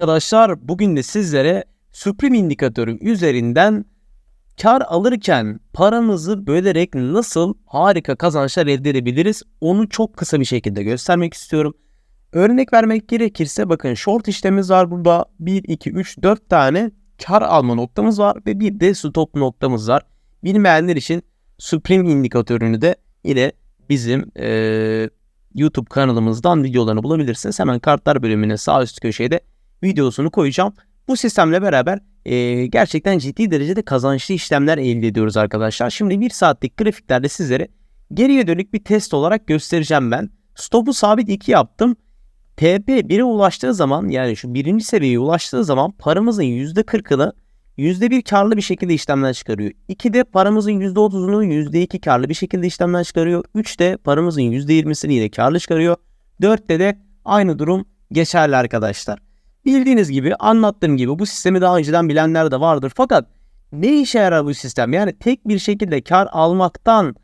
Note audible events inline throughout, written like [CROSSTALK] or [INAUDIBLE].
Arkadaşlar bugün de sizlere Supreme indikatörü üzerinden kar alırken paramızı bölerek nasıl harika kazançlar elde edebiliriz onu çok kısa bir şekilde göstermek istiyorum. Örnek vermek gerekirse bakın short işlemimiz var burada 1, 2, 3, 4 tane kar alma noktamız var ve bir de stop noktamız var. Bilmeyenler için Supreme indikatörünü de yine bizim eee, YouTube kanalımızdan videolarını bulabilirsiniz. Hemen kartlar bölümüne sağ üst köşede videosunu koyacağım. Bu sistemle beraber e, gerçekten ciddi derecede kazançlı işlemler elde ediyoruz arkadaşlar. Şimdi bir saatlik grafiklerde sizlere geriye dönük bir test olarak göstereceğim ben. Stopu sabit 2 yaptım. TP 1'e ulaştığı zaman yani şu birinci seviyeye ulaştığı zaman paramızın %40'ını %1 karlı bir şekilde işlemden çıkarıyor. 2'de paramızın %30'unu %2 karlı bir şekilde işlemden çıkarıyor. 3'te paramızın %20'sini yine karlı çıkarıyor. 4'te de aynı durum geçerli arkadaşlar. Bildiğiniz gibi anlattığım gibi bu sistemi daha önceden bilenler de vardır. Fakat ne işe yarar bu sistem? Yani tek bir şekilde kar almaktan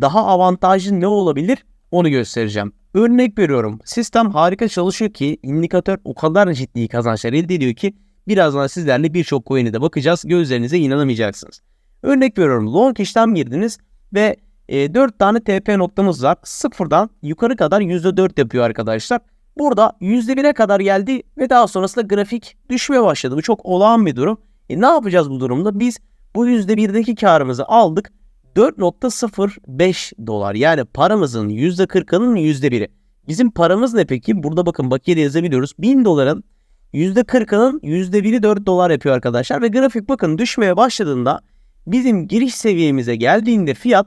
daha avantajlı ne olabilir? Onu göstereceğim. Örnek veriyorum. Sistem harika çalışıyor ki indikatör o kadar ciddi kazançlar elde ediyor ki birazdan sizlerle birçok coin'e de bakacağız. Gözlerinize inanamayacaksınız. Örnek veriyorum. Long işlem girdiniz ve e, 4 tane TP noktamız var. Sıfırdan yukarı kadar %4 yapıyor arkadaşlar. Burada %1'e kadar geldi ve daha sonrasında grafik düşmeye başladı. Bu çok olağan bir durum. E ne yapacağız bu durumda? Biz bu %1'deki karımızı aldık. 4.05 dolar yani paramızın %40'ının %1'i. Bizim paramız ne peki? Burada bakın bakiyede yazabiliyoruz. 1000 doların %40'ının %1'i 4 dolar yapıyor arkadaşlar. Ve grafik bakın düşmeye başladığında bizim giriş seviyemize geldiğinde fiyat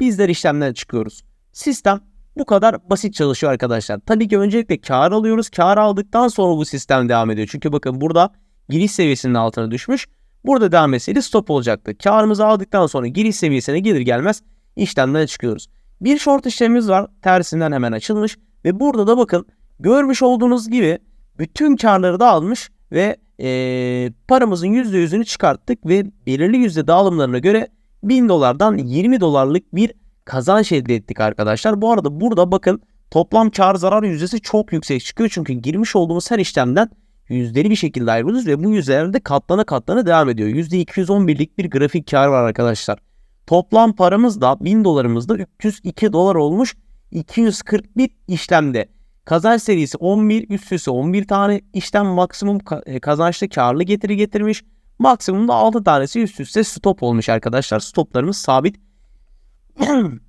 bizler işlemden çıkıyoruz. Sistem bu kadar basit çalışıyor arkadaşlar. Tabii ki öncelikle kar alıyoruz. Kar aldıktan sonra bu sistem devam ediyor. Çünkü bakın burada giriş seviyesinin altına düşmüş. Burada devam etseydi stop olacaktı. Karımızı aldıktan sonra giriş seviyesine gelir gelmez işlemden çıkıyoruz. Bir short işlemimiz var. Tersinden hemen açılmış. Ve burada da bakın görmüş olduğunuz gibi bütün karları da almış ve ee, paramızın %100'ünü çıkarttık ve belirli yüzde dağılımlarına göre 1000 dolardan 20 dolarlık bir kazanç elde ettik arkadaşlar. Bu arada burada bakın toplam kar zarar yüzdesi çok yüksek çıkıyor. Çünkü girmiş olduğumuz her işlemden yüzdeli bir şekilde ayrılıyoruz ve bu yüzdelerde katlana katlana devam ediyor. %211'lik bir grafik kar var arkadaşlar. Toplam paramız da 1000 dolarımız da 302 dolar olmuş 241 işlemde. Kazanç serisi 11, üst üste 11 tane işlem maksimum ka- kazançlı karlı getiri getirmiş. Maksimumda 6 tanesi üst üste stop olmuş arkadaşlar. Stoplarımız sabit [CLEARS THROAT]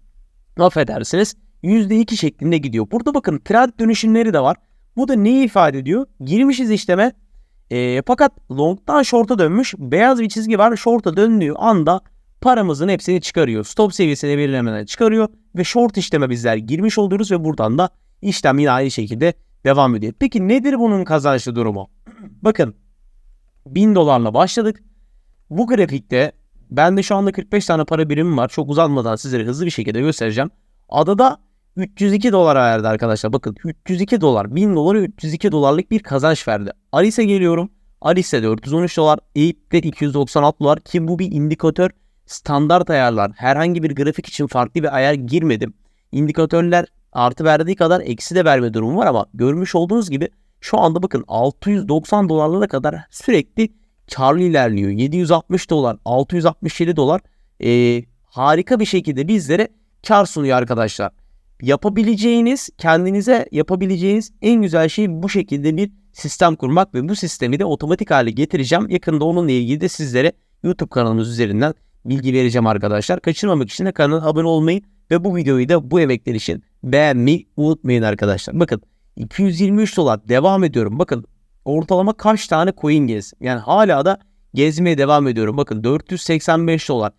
affedersiniz %2 şeklinde gidiyor. Burada bakın trend dönüşümleri de var. Bu da neyi ifade ediyor? Girmişiz işleme e, fakat long'dan short'a dönmüş beyaz bir çizgi var. Short'a döndüğü anda paramızın hepsini çıkarıyor. Stop seviyesini belirlemeden çıkarıyor ve short işleme bizler girmiş oluyoruz ve buradan da işlem yine aynı şekilde devam ediyor. Peki nedir bunun kazançlı durumu? [CLEARS THROAT] Bakın 1000 dolarla başladık. Bu grafikte Bende şu anda 45 tane para birimim var. Çok uzatmadan sizlere hızlı bir şekilde göstereceğim. Adada 302 dolar verdi arkadaşlar. Bakın 302 dolar. 1000 dolara 302 dolarlık bir kazanç verdi. Alice'e geliyorum. Alice'e 413 dolar. Ape'de 296 dolar. Ki bu bir indikatör standart ayarlar. Herhangi bir grafik için farklı bir ayar girmedim. İndikatörler artı verdiği kadar eksi de verme durumu var ama görmüş olduğunuz gibi şu anda bakın 690 dolarlara kadar sürekli karlı ilerliyor. 760 dolar, 667 dolar e, harika bir şekilde bizlere kar sunuyor arkadaşlar. Yapabileceğiniz, kendinize yapabileceğiniz en güzel şey bu şekilde bir sistem kurmak ve bu sistemi de otomatik hale getireceğim. Yakında onunla ilgili de sizlere YouTube kanalımız üzerinden bilgi vereceğim arkadaşlar. Kaçırmamak için de kanala abone olmayı ve bu videoyu da bu emekler için beğenmeyi unutmayın arkadaşlar. Bakın 223 dolar devam ediyorum. Bakın ortalama kaç tane coin gezdim. Yani hala da gezmeye devam ediyorum. Bakın 485 dolar.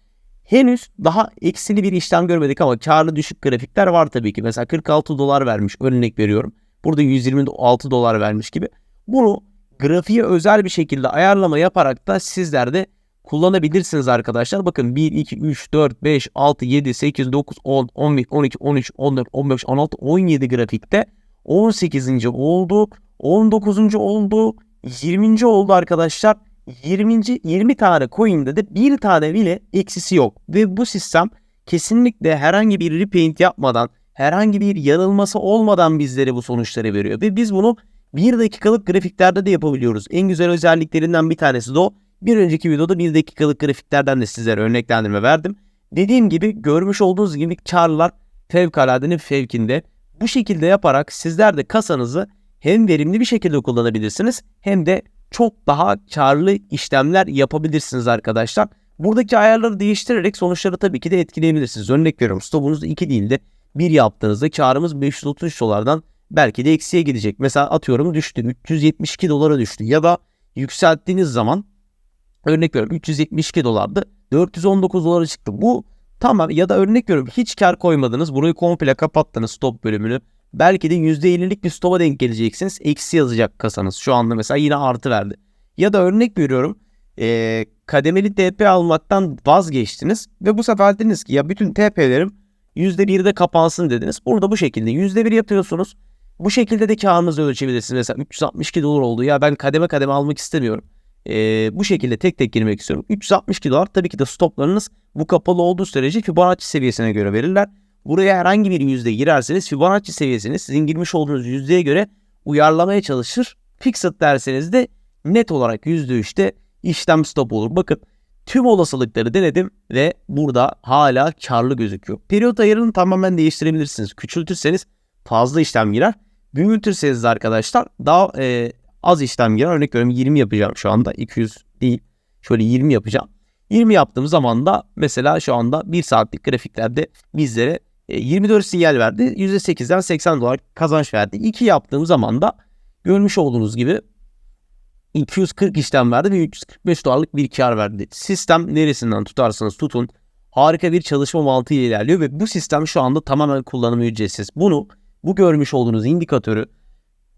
Henüz daha eksili bir işlem görmedik ama karlı düşük grafikler var tabii ki. Mesela 46 dolar vermiş örnek veriyorum. Burada 126 dolar vermiş gibi. Bunu grafiğe özel bir şekilde ayarlama yaparak da sizler de kullanabilirsiniz arkadaşlar. Bakın 1, 2, 3, 4, 5, 6, 7, 8, 9, 10, 11, 12, 13, 14, 15, 16, 17 grafikte 18. oldu. 19. oldu. 20. oldu arkadaşlar. 20. 20 tane coin'de de bir tane bile eksisi yok. Ve bu sistem kesinlikle herhangi bir repaint yapmadan, herhangi bir yanılması olmadan bizlere bu sonuçları veriyor. Ve biz bunu 1 dakikalık grafiklerde de yapabiliyoruz. En güzel özelliklerinden bir tanesi de o. Bir önceki videoda 1 dakikalık grafiklerden de sizlere örneklendirme verdim. Dediğim gibi görmüş olduğunuz gibi karlar fevkaladenin fevkinde. Bu şekilde yaparak sizler de kasanızı hem verimli bir şekilde kullanabilirsiniz hem de çok daha karlı işlemler yapabilirsiniz arkadaşlar. Buradaki ayarları değiştirerek sonuçları tabii ki de etkileyebilirsiniz. Örnek veriyorum stopunuz 2 değil de 1 yaptığınızda karımız 533 dolardan belki de eksiye gidecek. Mesela atıyorum düştü 372 dolara düştü ya da yükselttiğiniz zaman örnek veriyorum 372 dolardı 419 dolara çıktı. Bu tamam ya da örnek veriyorum hiç kar koymadınız burayı komple kapattınız stop bölümünü. Belki de %50'lik bir stopa denk geleceksiniz. Eksi yazacak kasanız. Şu anda mesela yine artı verdi. Ya da örnek veriyorum e, kademeli TP almaktan vazgeçtiniz ve bu sefer dediniz ki ya bütün TP'lerim %1'de kapansın dediniz. Burada bu şekilde %1 yapıyorsunuz. Bu şekilde de karınızı ölçebilirsiniz. Mesela 362 dolar oldu ya ben kademe kademe almak istemiyorum. Ee, bu şekilde tek tek girmek istiyorum. 362 dolar tabii ki de stoplarınız bu kapalı olduğu sürece Fibonacci seviyesine göre verirler. Buraya herhangi bir yüzde girerseniz Fibonacci seviyesini sizin girmiş olduğunuz yüzdeye göre uyarlamaya çalışır. Fixed derseniz de net olarak %3'te işlem stop olur. Bakın tüm olasılıkları denedim ve burada hala karlı gözüküyor. Periyot ayarını tamamen değiştirebilirsiniz. Küçültürseniz fazla işlem girer. Büyütürseniz arkadaşlar daha e, az işlem girer. Örnek veriyorum 20 yapacağım şu anda. 200 değil. Şöyle 20 yapacağım. 20 yaptığım zaman da mesela şu anda 1 saatlik grafiklerde bizlere 24 sinyal verdi. %8'den 80 dolar kazanç verdi. 2 yaptığım zaman da görmüş olduğunuz gibi 240 işlem verdi ve 345 dolarlık bir kar verdi. Sistem neresinden tutarsanız tutun harika bir çalışma mantığı ile ilerliyor ve bu sistem şu anda tamamen kullanımı ücretsiz. Bunu bu görmüş olduğunuz indikatörü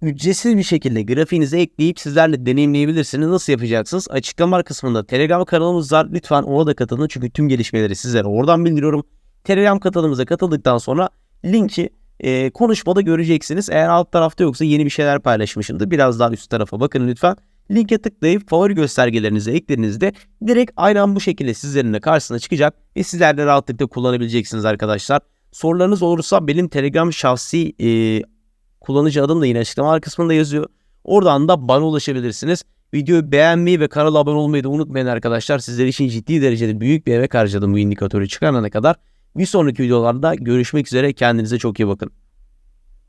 ücretsiz bir şekilde grafiğinize ekleyip sizlerle deneyimleyebilirsiniz. Nasıl yapacaksınız? Açıklama kısmında Telegram kanalımız var. Lütfen ona da katılın çünkü tüm gelişmeleri sizlere oradan bildiriyorum. Telegram kanalımıza katıldıktan sonra linki e, konuşmada göreceksiniz. Eğer alt tarafta yoksa yeni bir şeyler paylaşmışımdır. Biraz daha üst tarafa bakın lütfen. Linke tıklayıp favori göstergelerinizi eklediğinizde direkt aynen bu şekilde sizlerin de karşısına çıkacak ve sizler de rahatlıkla kullanabileceksiniz arkadaşlar. Sorularınız olursa benim Telegram şahsi e, kullanıcı adım da yine açıklama kısmında yazıyor. Oradan da bana ulaşabilirsiniz. Videoyu beğenmeyi ve kanala abone olmayı da unutmayın arkadaşlar. Sizler için ciddi derecede büyük bir emek harcadım bu indikatörü çıkarana kadar. Bir sonraki videolarda görüşmek üzere. Kendinize çok iyi bakın.